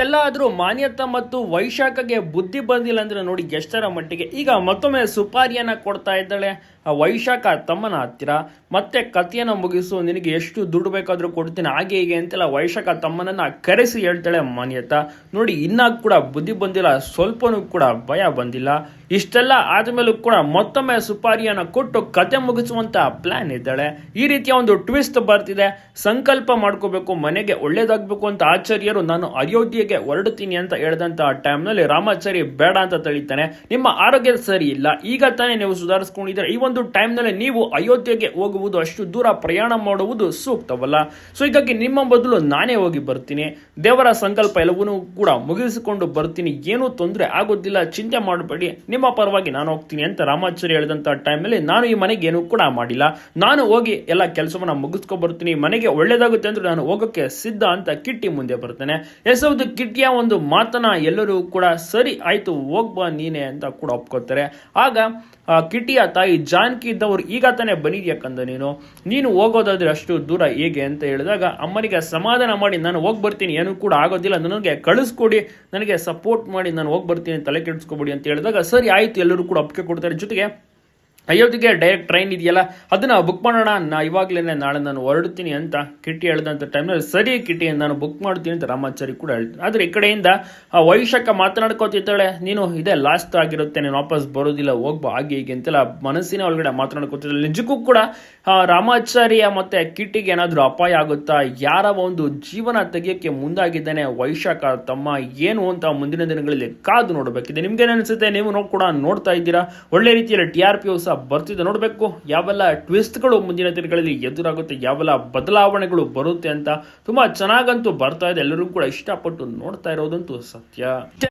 ಇಷ್ಟೆಲ್ಲ ಆದರೂ ಮಾನ್ಯತಾ ಮತ್ತು ವೈಶಾಖಗೆ ಬುದ್ಧಿ ಬಂದಿಲ್ಲ ಅಂದ್ರೆ ನೋಡಿ ಎಷ್ಟರ ಮಟ್ಟಿಗೆ. ಈಗ ಮತ್ತೊಮ್ಮೆ ಸುಪಾರಿಯನ್ನ ಕೊಡ್ತಾ ಇದ್ದಾಳೆ. ವೈಶಾಖ ತಮ್ಮನ ಹತ್ತಿರ, ಮತ್ತೆ ಕಥೆಯನ್ನು ಮುಗಿಸು, ನಿನಗೆ ಎಷ್ಟು ದುಡ್ಡು ಬೇಕಾದರೂ ಕೊಡ್ತೀನಿ, ಹಾಗೆ ಹೀಗೆ ಅಂತೆಲ್ಲ ವೈಶಾಖ ತಮ್ಮನನ್ನ ಕರೆಸಿ ಹೇಳ್ತಾಳೆ ಮಾನ್ಯತಾ ನೋಡಿ, ಇನ್ನೂ ಕೂಡ ಬುದ್ಧಿ ಬಂದಿಲ್ಲ, ಸ್ವಲ್ಪನೂ ಕೂಡ ಭಯ ಬಂದಿಲ್ಲ. ಇಷ್ಟೆಲ್ಲ ಆದಮೇಲೂ ಕೂಡ ಮತ್ತೊಮ್ಮೆ ಸುಪಾರಿಯನ್ನು ಕೊಟ್ಟು ಕತೆ ಮುಗಿಸುವಂತ ಪ್ಲಾನ್ ಇದ್ದಾಳೆ. ಈ ರೀತಿಯ ಒಂದು ಟ್ವಿಸ್ಟ್ ಬರ್ತಿದೆ. ಸಂಕಲ್ಪ ಮಾಡ್ಕೋಬೇಕು, ಮನೆಗೆ ಒಳ್ಳೇದಾಗಬೇಕು ಅಂತ ಆಚಾರ್ಯರು ನಾನು ಅಯೋಧ್ಯೆಗೆ ಹೊರಡ್ತೀನಿ ಅಂತ ಹೇಳಿದಂತ ಟೈಮ್ನಲ್ಲಿ ರಾಮಾಚಾರಿ ಬೇಡ ಅಂತ ತಳಿತಾನೆ. ನಿಮ್ಮ ಆರೋಗ್ಯ ಸರಿ ಇಲ್ಲ, ಈಗ ತಾನೇ ನೀವು ಸುಧಾರಿಸ್ಕೊಂಡಿದ್ದೀರ. ಈ ಟೈಮ್ನಲ್ಲಿ ನೀವು ಅಯೋಧ್ಯೆಗೆ ಹೋಗುವುದು, ಅಷ್ಟು ದೂರ ಪ್ರಯಾಣ ಮಾಡುವುದು ಸೂಕ್ತವಲ್ಲ. ಸೊ ಹೀಗಾಗಿ ನಿಮ್ಮ ಬದಲು ನಾನೇ ಹೋಗಿ ಬರ್ತೀನಿ. ದೇವರ ಸಂಕಲ್ಪ ಎಲ್ಲವನ್ನೂ ಕೂಡ ಮುಗಿಸಿಕೊಂಡು ಬರ್ತೀನಿ. ಏನೂ ತೊಂದರೆ ಆಗೋದಿಲ್ಲ. ಚಿಂತೆ ಮಾಡಬೇಡಿ. ನಿಮ್ಮ ಪರವಾಗಿ ನಾನು ಹೋಗ್ತೀನಿ ಅಂತ ರಾಮಾಚಾರ್ಯ ಹೇಳಿದಂತ ಟೈಮಲ್ಲಿ ನಾನು ಈ ಮನೆಗೆ ಏನೂ ಕೂಡ ಮಾಡಿಲ್ಲ. ನಾನು ಹೋಗಿ ಎಲ್ಲ ಕೆಲಸವನ್ನ ಮುಗಿಸ್ಕೊ ಬರ್ತೀನಿ. ಮನೆಗೆ ಒಳ್ಳೇದಾಗುತ್ತೆ ಅಂದ್ರೆ ನಾನು ಹೋಗೋಕೆ ಸಿದ್ಧ ಅಂತ ಕಿಟ್ಟಿ ಮುಂದೆ ಬರ್ತೇನೆ. ಎಸೌದು ಕಿಟ್ಟಿಯ ಒಂದು ಮಾತನ್ನ ಎಲ್ಲರೂ ಕೂಡ ಸರಿ, ಆಯ್ತು ಹೋಗ್ಬಾ ನೀನೆ ಅಂತ ಕೂಡ ಒಪ್ಕೋತಾರೆ ಆಗ ಕಿಟ್ಟಿಯ ತಾಯಿ ಜಾನಕಿ ಇದ್ದವರು, ಈಗ ತಾನೇ ಬಂದಿದ್ಯಾಕಂದ ನೀನು? ನೀನು ಹೋಗೋದಾದ್ರೆ ಅಷ್ಟು ದೂರ ಹೇಗೆ ಅಂತ ಹೇಳಿದಾಗ, ಅಮ್ಮನಿಗೆ ಸಮಾಧಾನ ಮಾಡಿ, ನಾನು ಹೋಗಿ ಬರ್ತೀನಿ, ಏನೂ ಕೂಡ ಆಗೋದಿಲ್ಲ, ನನಗೆ ಕಳಿಸ್ಕೊಡಿ, ನನಗೆ ಸಪೋರ್ಟ್ ಮಾಡಿ, ನಾನು ಹೋಗಿ ಬರ್ತೀನಿ, ತಲೆ ಕೆಡಿಸ್ಕೊಬಿಡಿ ಅಂತ ಹೇಳಿದಾಗ, ಸರಿ, ಆಯ್ತು, ಎಲ್ಲರೂ ಕೂಡ ಒಪ್ಪಿಗೆ ಕೊಡ್ತಾರೆ. ಜೊತೆಗೆ ಅಯೋಧ್ಯೆಗೆ ಡೈರೆಕ್ಟ್ ಟ್ರೈನ್ ಇದೆಯಲ್ಲ? ಅದನ್ನ ಬುಕ್ ಮಾಡೋಣ. ನಾ ಇವಾಗಲೇ ನಾಳೆ ನಾನು ಹೊರಡ್ತೀನಿ ಅಂತ ಕಿಟ್ಟಿ ಹೇಳಿದಂಥ ಟೈಮ್ನಲ್ಲಿ ಸರಿ ಕಿಟ್ಟಿ, ನಾನು ಬುಕ್ ಮಾಡ್ತೀನಿ ಅಂತ ರಾಮಾಚಾರಿ ಕೂಡ ಹೇಳ್ತೀನಿ. ಆದರೆ ಈ ಕಡೆಯಿಂದ, ಆ ವೈಶಾಖ ಮಾತನಾಡ್ಕೋತಿದ್ದಾಳೆ ನೀನು ಇದೇ ಲಾಸ್ಟ್ ಆಗಿರುತ್ತೆ, ನೀನು ವಾಪಸ್ ಬರೋದಿಲ್ಲ, ಹೋಗ್ಬಾ, ಹಾಗೆ ಹೀಗೆ ಅಂತೆಲ್ಲ ಮನಸ್ಸಿನ ಒಳಗಡೆ ಮಾತನಾಡ್ಕೋತಿದ್ದಾಳೆ ನಿಜಕ್ಕೂ ಕೂಡ ರಾಮಾಚಾರ್ಯ ಮತ್ತೆ ಕಿಟ್ಟಿಗೆ ಏನಾದರೂ ಅಪಾಯ ಆಗುತ್ತಾ? ಯಾರ ಒಂದು ಜೀವನ ತೆಗೆಯೋಕ್ಕೆ ಮುಂದಾಗಿದ್ದಾನೆ ವೈಶಾಖ ತಮ್ಮ ಏನು ಅಂತ ಮುಂದಿನ ದಿನಗಳಲ್ಲಿ ಕಾದು ನೋಡಬೇಕಿದೆ. ನಿಮ್ಗೆ ಅನಿಸುತ್ತೆ? ನೀವು ಕೂಡ ನೋಡ್ತಾ ಇದ್ದೀರಾ? ಒಳ್ಳೆ ರೀತಿಯಲ್ಲಿ ಟಿ ಆರ್ ಪಿ ಬರ್ತಿದೆ. ನೋಡಬೇಕು, ಯಾವೆಲ್ಲ ಟ್ವಿಸ್ಟ್ಗಳು ಮುಂದಿನ ದಿನಗಳಲ್ಲಿ ಎದುರಾಗುತ್ತೆ, ಯಾವೆಲ್ಲ ಬದಲಾವಣೆಗಳು ಬರುತ್ತೆ ಅಂತ ತುಂಬಾ ಚೆನ್ನಾಗಂತೂ ಬರ್ತಾ ಇದೆ. ಎಲ್ಲರೂ ಕೂಡ ಇಷ್ಟಪಟ್ಟು ನೋಡ್ತಾ ಇರೋದಂತೂ ಸತ್ಯ.